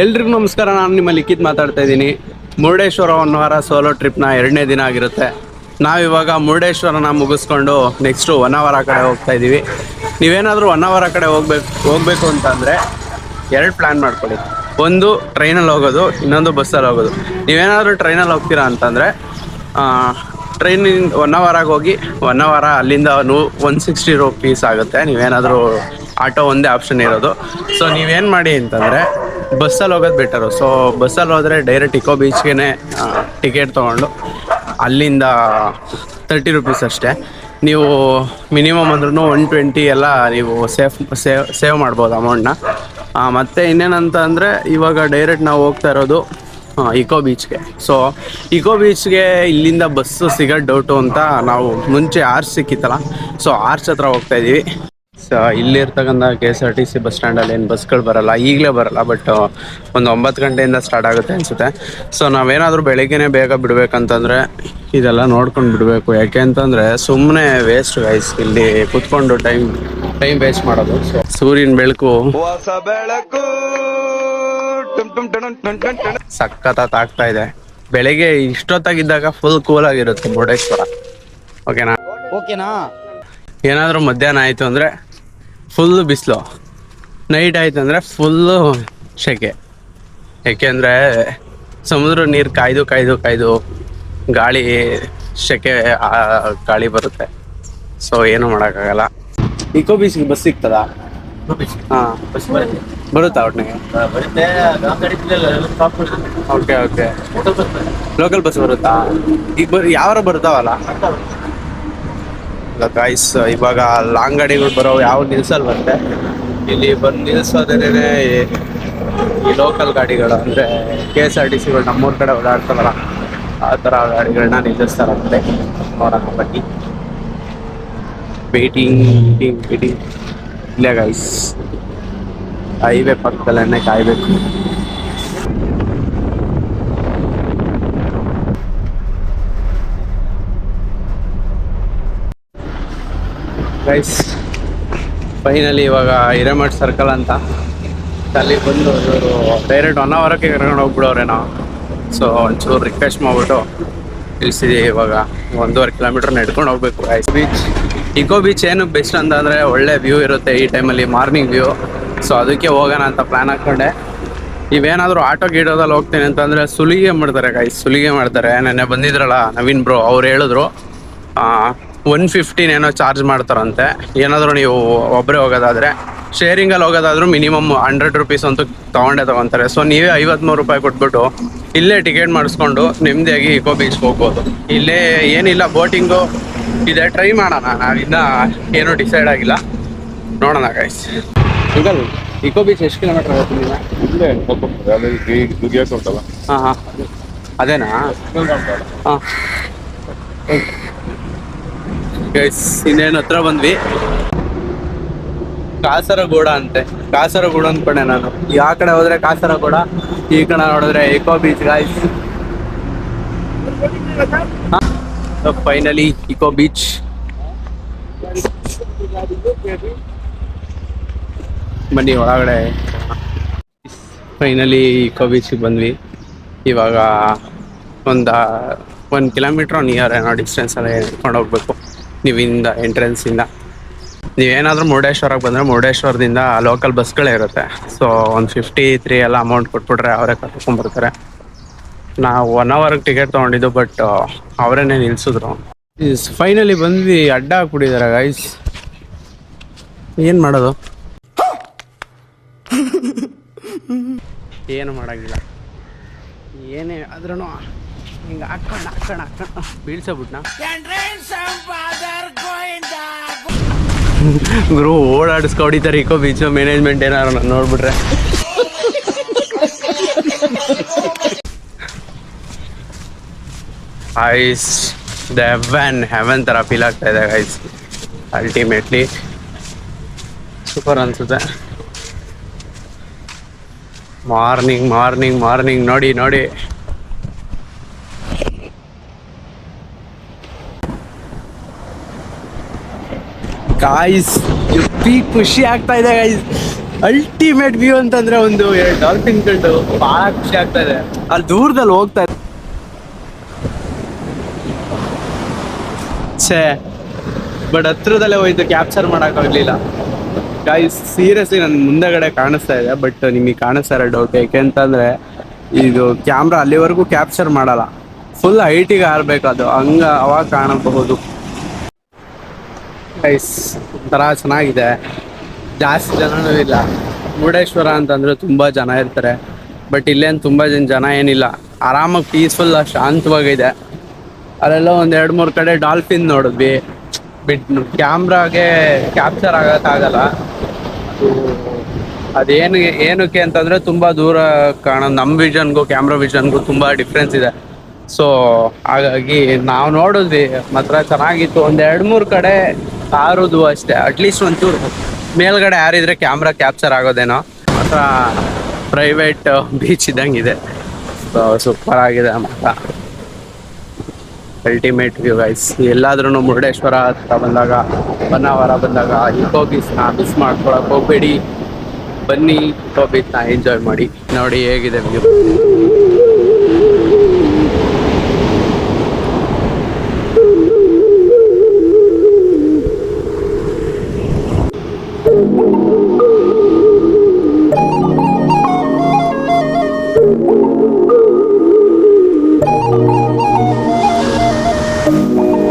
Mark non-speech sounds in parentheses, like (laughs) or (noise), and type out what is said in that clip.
ಎಲ್ರಿಗೂ ನಮಸ್ಕಾರ, ನಾನು ನಿಮ್ಮ ಲಿಖಿತ್ ಮಾತಾಡ್ತಾ ಇದ್ದೀನಿ. ಮುರುಡೇಶ್ವರ ಒಂದು ವಾರ ಸೋಲೋ ಟ್ರಿಪ್ನ ಎರಡನೇ ದಿನ ಆಗಿರುತ್ತೆ. ನಾವಿವಾಗ ಮುರುಡೇಶ್ವರನ ಮುಗಿಸ್ಕೊಂಡು ನೆಕ್ಸ್ಟು ಒನ್ ಅವರ್ ಕಡೆ ಹೋಗ್ತಾ ಇದ್ದೀವಿ. ನೀವೇನಾದರೂ ಒನ್ ಅವರ್ ಕಡೆ ಹೋಗ್ಬೇಕು, ಹೋಗಬೇಕು ಅಂತಂದರೆ ಎರಡು ಪ್ಲ್ಯಾನ್ ಮಾಡ್ಕೊಳ್ಳಿ. ಒಂದು ಟ್ರೈನಲ್ಲಿ ಹೋಗೋದು, ಇನ್ನೊಂದು ಬಸ್ಸಲ್ಲಿ ಹೋಗೋದು. ನೀವೇನಾದರೂ ಟ್ರೈನಲ್ಲಿ ಹೋಗ್ತೀರಾ ಅಂತಂದರೆ ಟ್ರೈನಿಂದ ಒನ್ ಅವರಾಗಿ ಹೋಗಿ ಒನ್ ಅವರ ಅಲ್ಲಿಂದ ನೂ ಒನ್ ಸಿಕ್ಸ್ಟಿ ರುಪೀಸ್ ಆಗುತ್ತೆ. ನೀವೇನಾದರೂ ಆಟೋ ಒಂದೇ ಆಪ್ಷನ್ ಇರೋದು. ಸೊ ನೀವೇನು ಮಾಡಿ ಅಂತಂದರೆ ಬಸ್ಸಲ್ಲಿ ಹೋಗೋದು ಬೆಟರು ಸೊ ಬಸ್ಸಲ್ಲಿ ಹೋದರೆ ಡೈರೆಕ್ಟ್ ಇಕೋ ಬೀಚ್ಗೆ ಟಿಕೆಟ್ ತೊಗೊಂಡು ಅಲ್ಲಿಂದ ತರ್ಟಿ ರುಪೀಸ್ ಅಷ್ಟೇ. ನೀವು ಮಿನಿಮಮ್ ಅಂದ್ರೂ ಒನ್ ಟ್ವೆಂಟಿ ಎಲ್ಲ ನೀವು ಸೇಫ್ ಸೇವ್ ಸೇವ್ ಮಾಡ್ಬೋದು ಅಮೌಂಟ್ನ ಮತ್ತು ಇನ್ನೇನಂತ ಅಂದರೆ ಇವಾಗ ಡೈರೆಕ್ಟ್ ನಾವು ಹೋಗ್ತಾ ಇರೋದು ಇಕೋ ಬೀಚ್ಗೆ ಸೊ ಇಕೋ ಬೀಚ್ಗೆ ಇಲ್ಲಿಂದ ಬಸ್ಸು ಸಿಗೋ ಡೌಟು ಅಂತ ನಾವು ಮುಂಚೆ ಆರ್ಚ್ ಸಿಕ್ಕಿತ್ತಲ್ಲ. ಸೊ ಆರ್ಚ್ ಹತ್ರ ಹೋಗ್ತಾ ಇದ್ದೀವಿ ಇಲ್ಲಿರ್ತಕ್ಕಂಥ K S R T C bus ಸ್ಟ್ಯಾಂಡಲ್ಲಿ ಏನು ಬಸ್ಗಳು ಬರಲ್ಲ ಈಗಲೇ ಬರಲ್ಲ ಬಟ್ ಒಂದು ಒಂಬತ್ತು ಗಂಟೆಯಿಂದ ಸ್ಟಾರ್ಟ್ ಆಗುತ್ತೆ ಅನಿಸುತ್ತೆ. ಸೊ ನಾವೇನಾದರೂ ಬೆಳಗ್ಗೆನೇ ಬೇಗ ಬಿಡಬೇಕಂತಂದರೆ ಇದೆಲ್ಲ ನೋಡ್ಕೊಂಡು ಬಿಡಬೇಕು. ಯಾಕೆ ಅಂತಂದರೆ ಸುಮ್ಮನೆ ವೇಸ್ಟ್ ಗೈಸ್ ಇಲ್ಲಿ ಕುತ್ಕೊಂಡು ಟೈಮ್ ಟೈಮ್ ವೇಸ್ಟ್ ಮಾಡೋದು. ಸೊ ಸೂರ್ಯನ ಬೆಳಕು ಸಖತ್ ಬೆಳಕು. ಟುಮ್ ಟುಮ್ ಟಣ್ ಟಣ್ ಟಣ್. ಸಖತ್ತಾಗಿ ಆಗ್ತಾ ಇದೆ. ಬೆಳಿಗ್ಗೆ ಇಷ್ಟೊತ್ತಾಗಿದ್ದಾಗ ಫುಲ್ ಕೂಲ್ ಆಗಿರುತ್ತೆ ಮುರುಡೇಶ್ವರ ಓಕೆನಾ ಓಕೆನಾ ಏನಾದರೂ ಮಧ್ಯಾಹ್ನ ಆಯಿತು ಅಂದರೆ ಫುಲ್ ಬಿಸಿಲು. ನೈಟ್ ಆಯ್ತು ಅಂದರೆ ಫುಲ್ಲು ಸೆಕೆ ಯಾಕೆಂದರೆ ಸಮುದ್ರ ನೀರು ಕಾಯ್ದು ಕಾಯ್ದು ಕಾಯ್ದು ಗಾಳಿ ಸೆಕೆ ಗಾಳಿ ಬರುತ್ತೆ. ಸೊ ಏನು ಮಾಡೋಕ್ಕಾಗಲ್ಲ. ಇಕೋ ಬೀಚ್ಗೆ ಬಸ್ ಸಿಗ್ತದಾ? ಹಾಂ. ಬರುತ್ತಾ. ಒಟ್ಟಿಗೆ ಓಕೆ ಓಕೆ ಲೋಕಲ್ ಬಸ್ ಬರುತ್ತಾ. ಈಗ ಬರ್ ಯಾವ ಬರ್ತಾವಲ್ಲ ಗಾಯ್ಸ್ ಇವಾಗ ಲಾಂಗ್ ಗಾಡಿಗಳು ಬರೋ ಯಾವ ನಿಲ್ಸಲ್ವಂತೆ? ಇಲ್ಲಿ ಬಂದು ನಿಲ್ಸೋದೇನೆ ಈ ಲೋಕಲ್ ಗಾಡಿಗಳು, ಅಂದರೆ ಕೆ ಎಸ್ ಆರ್ ಟಿ ಸಿಗಳು ನಮ್ಮೂರ ಕಡೆ ಓಡಾಡ್ತಾರಲ್ಲ, ಆ ಥರ ಗಾಡಿಗಳನ್ನ ನಿಲ್ಲಿಸ್ತಾರಂತೆ ನೋಡೋಣ ಬನ್ನಿ. ವೇಟಿಂಗ್ ವೇಟಿಂಗ್ ವೇಟಿಂಗ್ ಇಲ್ಲೇ ಗೈಸ್ ಹೈವೇ ಪಕ್ಕದಲ್ಲೇ ಕಾಯ್ಬೇಕು. ಗೈಸ್ ಫೈನಲಿ ಇವಾಗ ಹಿರೇಮಠ್ ಸರ್ಕಲ್ ಅಂತ. ಅಲ್ಲಿ ಬಂದು ಇವರು ಡೈರೆಕ್ಟ್ ಒನ್ ಅವರಕ್ಕೆ ಕರ್ಕೊಂಡು ಹೋಗ್ಬಿಡೋರೇನೋ ಸೊ ಒಂಚೂರು ರಿಕ್ವೆಸ್ಟ್ ಮಾಡ್ಬಿಟ್ಟು ತಿಳಿಸಿದ್ದೀವಿ ಇವಾಗ. ಒಂದೂವರೆ ಕಿಲೋಮೀಟರ್ ನಡ್ಕೊಂಡು ಹೋಗ್ಬೇಕು ಗೈಸ್ ಬೀಚ್ ಇಕೋ ಬೀಚ್ ಏನು ಬೆಸ್ಟ್ ಅಂತಂದರೆ ಒಳ್ಳೆ ವ್ಯೂ ಇರುತ್ತೆ ಈ ಟೈಮಲ್ಲಿ ಮಾರ್ನಿಂಗ್ ವ್ಯೂ ಸೊ ಅದಕ್ಕೆ ಹೋಗೋಣ ಅಂತ ಪ್ಲ್ಯಾನ್ ಹಾಕ್ಕೊಂಡೆ. ನೀವೇನಾದರೂ ಆಟೋ ಗೀಟೋದಲ್ಲಿ ಹೋಗ್ತೀನಿ ಅಂತಂದರೆ ಸುಲಿಗೆ ಮಾಡ್ತಾರೆ ಗೈಸ್ ಸುಲಿಗೆ ಮಾಡ್ತಾರೆ. ನೆನ್ನೆ ಬಂದಿದ್ರಲ್ಲ ನವೀನ್ ಬ್ರೋ ಅವ್ರು ಹೇಳಿದ್ರು. ಒನ್ ಫಿಫ್ಟೀನ್ ಏನೋ ಚಾರ್ಜ್ ಮಾಡ್ತಾರಂತೆ. ಏನಾದರೂ ನೀವು ಒಬ್ಬರೇ ಹೋಗೋದಾದರೆ ಶೇರಿಂಗಲ್ಲಿ ಹೋಗೋದಾದ್ರೂ ಮಿನಿಮಮ್ ಹಂಡ್ರೆಡ್ ರುಪೀಸ್ ಅಂತೂ ತೊಗೊಂಡೇ ತೊಗೊತಾರೆ. ಸೊ ನೀವೇ ಐವತ್ಮೂರು ರೂಪಾಯಿ ಕೊಟ್ಬಿಟ್ಟು ಇಲ್ಲೇ ಟಿಕೆಟ್ ಮಾಡಿಸ್ಕೊಂಡು ನೆಮ್ಮದಿಯಾಗಿ ಇಕೋ ಬೀಚ್ಗೆ ಹೋಗ್ಬೋದು. ಇಲ್ಲೇ ಏನಿಲ್ಲ ಬೋಟಿಂಗು ಇದೆ ಟ್ರೈ ಮಾಡೋಣ. ನಾವಿನ್ನ ಏನೂ ಡಿಸೈಡ್ ಆಗಿಲ್ಲ. ನೋಡೋಣ ಗೈಸ್ ಅಂಕಲ್ ಇಕೋ ಬೀಚ್ ಎಷ್ಟು ಕಿಲೋಮೀಟರ್ ಆಗುತ್ತೆ ಇಲ್ಲೇ ಉಂಟಲ್ಲ. ಹಾಂ ಹಾಂ ಅದೇನಾ ಹಾಂ. ಗೈಸ್ ಇನ್ನೇನು ಹತ್ರ ಬಂದ್ವಿ. ಕಾಸರಗೋಡ ಅಂತೆ. ಕಾಸರಗೋಡ ಅಂದ್ಕೊಂಡೆ ನಾನು. ಆ ಕಡೆ ಹೋದ್ರೆ ಕಾಸರಗೋಡ, ಈ ಕಡೆ ನೋಡಿದ್ರೆ eco beach guys finally eco beach ಬನ್ನಿ ಒಳಗಡೆ. ಫೈನಲಿ ಇಕೋ ಬೀಚಿಗೆ ಬಂದ್ವಿ. ಇವಾಗ ಒಂದ, ಒಂದು ಕಿಲೋಮೀಟ್ರ್ ನಿಯರ್ ಏನೋ ಡಿಸ್ಟೆನ್ಸಲ್ಲಿ ಎತ್ಕೊಂಡು ಹೋಗ್ಬೇಕು ನೀವಿಂದ ಎಂಟ್ರೆನ್ಸಿಂದ ನೀವೇನಾದರೂ ಮುರುಡೇಶ್ವರಕ್ಕೆ ಬಂದರೆ ಮುರುಡೇಶ್ವರದಿಂದ ಲೋಕಲ್ ಬಸ್ಗಳೇ ಇರುತ್ತೆ. ಸೊ ಒಂದು ಫಿಫ್ಟಿ ತ್ರೀ ಎಲ್ಲ ಅಮೌಂಟ್ ಕೊಟ್ಬಿಟ್ರೆ ಅವರೇ ಕರ್ಕೊಂಡ್ಬರ್ತಾರೆ. ನಾವು ಒನ್ ಅವರ್ಗೆ ಟಿಕೆಟ್ ತೊಗೊಂಡಿದ್ದು ಬಟ್ ಅವರೇನೆ ನಿಲ್ಸಿದ್ರು. ಫೈನಲಿ ಬಂದು ಅಡ್ಡ ಹಾಕ್ಬಿಟ್ಟಿದ್ದಾರೆ ಗೈಸ್ (laughs) ಏನು ಮಾಡೋದು? ಏನು ಮಾಡೋಂಗಿಲ್ಲ. ಏನೇ ಆದ್ರೂ ಹಿಂಗೆ ಹಾಕೊಂಡು ಹಾಕೊಂಡು ಹಾಕೊಂಡು ಬೀಳ್ಸಬಿಟ್ನ ಗುರು ಓಡಾಡಿಸ್ಕೊ, ಹೊಡಿತಾರೆ, ಇಕೋ ಬೀಚ್ ಮ್ಯಾನೇಜ್ಮೆಂಟ್ ಏನಾರ ನೋಡ್ಬಿಟ್ರೆ. ಐಸ್ ದ ಹೆವೆನ್ ಹೆವೆನ್ ಥರ ಫೀಲ್ ಆಗ್ತಾ ಇದೆ ಐಸ್ ಅಲ್ಟಿಮೇಟ್ಲಿ ಸೂಪರ್ ಅನ್ಸುತ್ತೆ. ಮಾರ್ನಿಂಗ್ ಮಾರ್ನಿಂಗ್ ಮಾರ್ನಿಂಗ್ ನೋಡಿ ನೋಡಿ. ಗಾಯ್ಸ್ ಎಪ್ಪಿ ಖುಷಿ ಆಗ್ತಾ ಇದೆ ಗಾಯ್ಸ್ ಅಲ್ಟಿಮೇಟ್ ವ್ಯೂ ಅಂತಂದ್ರೆ ಒಂದು ಎರಡು ಕಂಡು ಬಹಳ ಖುಷಿ ಆಗ್ತಾ ಇದೆ. ಅಲ್ಲಿ ದೂರದಲ್ಲಿ ಹೋಗ್ತಾ ಇದೆ ಛೇ ಬಟ್ ಹತ್ರದಲ್ಲೇ ಹೋಯ್ತು ಕ್ಯಾಪ್ಚರ್ ಮಾಡೋಕ್ಕಾಗಲಿಲ್ಲ ಗಾಯ್ಸ್ ಸೀರಿಯಸ್ಲಿ ನನ್ನ ಮುಂದೆಗಡೆ ಕಾಣಿಸ್ತಾ ಇದೆ ಬಟ್ ನಿಮಗೆ ಕಾಣಿಸ್ತಾ ಇರೋ ಡೌಟ್ ಯಾಕೆಂತಂದ್ರೆ ಇದು ಕ್ಯಾಮ್ರಾ ಅಲ್ಲಿವರೆಗೂ ಕ್ಯಾಪ್ಚರ್ ಮಾಡಲ್ಲ. ಫುಲ್ ಹೈಟಿಗೆ ಆರ್ಬೇಕು ಅದು. ಹಂಗ ಅವಾಗ ಕಾಣಬಹುದು. ಗೈಸ್ ಒಂಥರ ಚೆನ್ನಾಗಿದೆ. ಜಾಸ್ತಿ ಜನನೂ ಇಲ್ಲ. ಮುರುಡೇಶ್ವರ ಅಂತಂದ್ರೆ ತುಂಬ ಜನ ಇರ್ತಾರೆ. ಬಟ್ ಇಲ್ಲೇನು ತುಂಬ ಜನ ಜನ ಏನಿಲ್ಲ. ಆರಾಮಾಗಿ ಪೀಸ್ಫುಲ್ ಶಾಂತವಾಗಿದೆ. ಅಲ್ಲೆಲ್ಲ ಒಂದು ಎರಡು ಮೂರು ಕಡೆ ಡಾಲ್ಫಿನ್ ನೋಡಿದ್ವಿ. ಬಿಟ್ ಕ್ಯಾಮ್ರಾಗೆ ಕ್ಯಾಪ್ಚರ್ ಆಗೋಕ್ಕಾಗಲ್ಲ ಅದು ಅದೇನು ಏನಕ್ಕೆ ಅಂತಂದರೆ ತುಂಬ ದೂರ ಕಾಣೋದು ನಮ್ಮ ವಿಷನ್ಗೂ ಕ್ಯಾಮ್ರಾ ವಿಷನ್ಗೂ ತುಂಬ ಡಿಫ್ರೆನ್ಸ್ ಇದೆ. ಸೊ ಹಾಗಾಗಿ ನಾವು ನೋಡಿದ್ವಿ. ಮಾತ್ರ ಚೆನ್ನಾಗಿತ್ತು. ಒಂದು ಎರಡು ಮೂರು ಕಡೆ ಹಾರೋದು ಅಷ್ಟೇ. ಅಟ್ಲೀಸ್ಟ್ ಒಂಚೂರು ಮೇಲ್ಗಡೆ ಯಾರಿದ್ರೆ ಕ್ಯಾಮ್ರಾ ಕ್ಯಾಪ್ಚರ್ ಆಗೋದೇನೋ. ಮಾತ್ರ ಪ್ರೈವೇಟ್ ಬೀಚ್ ಇದ್ದಂಗಿದೆ. ಇದೆ ಸೂಪರ್ ಆಗಿದೆ ಮಾತ್ರ. ಅಲ್ಟಿಮೇಟ್ ವ್ಯೂ ಗೈಸ್ ಎಲ್ಲಾದ್ರೂ ಮುರುಡೇಶ್ವರ ಹತ್ರ ಬಂದಾಗ ಹೊನ್ನಾವರ ಬಂದಾಗ ಇಕೋ ಬೀಚ್ನ ಮಿಸ್ ಮಾಡ್ಕೊಳಕ್ ಹೋಗ್ಬೇಡಿ. ಬನ್ನಿ ಇಕೋ ಬೀಚ್ನ ಎಂಜಾಯ್ ಮಾಡಿ. ನೋಡಿ ಹೇಗಿದೆ ವ್ಯೂ Thank you.